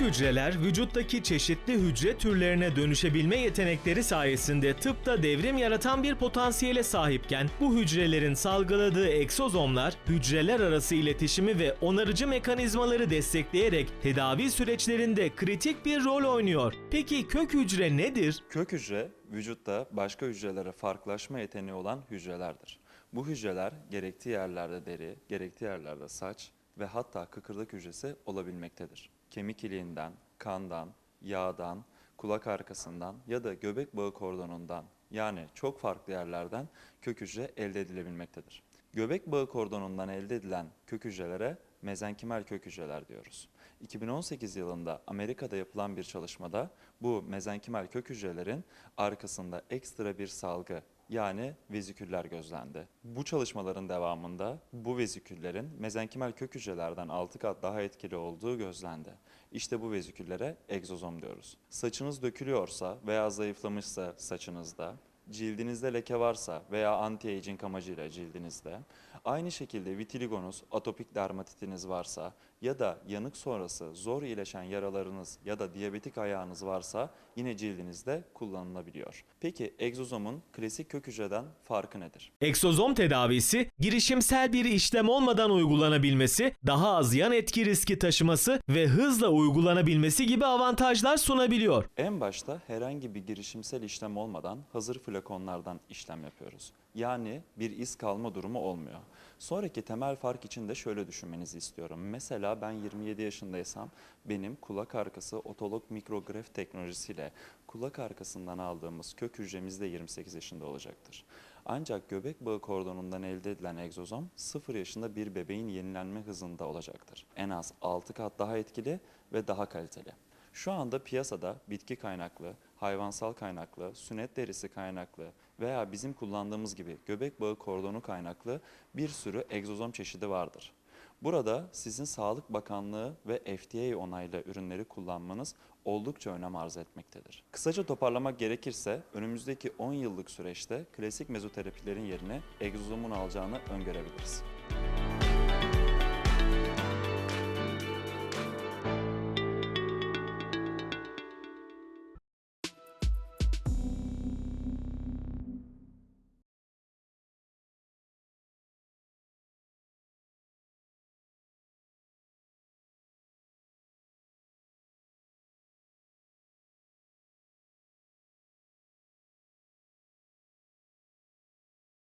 hücreler vücuttaki çeşitli hücre türlerine dönüşebilme yetenekleri sayesinde tıpta devrim yaratan bir potansiyele sahipken bu hücrelerin salgıladığı egzozomlar hücreler arası iletişimi ve onarıcı mekanizmaları destekleyerek tedavi süreçlerinde kritik bir rol oynuyor. Peki kök hücre nedir? Kök hücre vücutta başka hücrelere farklılaşma yeteneği olan hücrelerdir. Bu hücreler gerektiği yerlerde deri, gerektiği yerlerde saç ve hatta kıkırdak hücresi olabilmektedir. Kemik iliğinden, kandan, yağdan, kulak arkasından ya da göbek bağı kordonundan yani çok farklı yerlerden kök hücre elde edilebilmektedir. Göbek bağı kordonundan elde edilen kök hücrelere mezenkimal kök hücreler diyoruz. 2018 yılında Amerika'da yapılan bir çalışmada bu mezenkimal kök hücrelerin arkasında ekstra bir salgı yani veziküller gözlendi. Bu çalışmaların devamında bu veziküllerin mezenkimal kök hücrelerden 6 kat daha etkili olduğu gözlendi. İşte bu veziküllere egzozom diyoruz. Saçınız dökülüyorsa veya zayıflamışsa saçınızda cildinizde leke varsa veya anti-aging amacıyla cildinizde, aynı şekilde vitiligonuz, atopik dermatitiniz varsa ya da yanık sonrası zor iyileşen yaralarınız ya da diyabetik ayağınız varsa yine cildinizde kullanılabiliyor. Peki egzozomun klasik kök hücreden farkı nedir? Eksozom tedavisi, girişimsel bir işlem olmadan uygulanabilmesi, daha az yan etki riski taşıması ve hızla uygulanabilmesi gibi avantajlar sunabiliyor. En başta herhangi bir girişimsel işlem olmadan hazır flakonlardan işlem yapıyoruz. Yani bir iz kalma durumu olmuyor. Sonraki temel fark için de şöyle düşünmenizi istiyorum. Mesela ben 27 yaşındaysam benim kulak arkası otolog mikrograf teknolojisiyle kulak arkasından aldığımız kök hücremiz de 28 yaşında olacaktır. Ancak göbek bağı kordonundan elde edilen egzozom 0 yaşında bir bebeğin yenilenme hızında olacaktır. En az 6 kat daha etkili ve daha kaliteli. Şu anda piyasada bitki kaynaklı, hayvansal kaynaklı, sünnet derisi kaynaklı veya bizim kullandığımız gibi göbek bağı kordonu kaynaklı bir sürü egzozom çeşidi vardır. Burada sizin Sağlık Bakanlığı ve FDA onaylı ürünleri kullanmanız oldukça önem arz etmektedir. Kısaca toparlamak gerekirse önümüzdeki 10 yıllık süreçte klasik mezoterapilerin yerine egzozomun alacağını öngörebiliriz.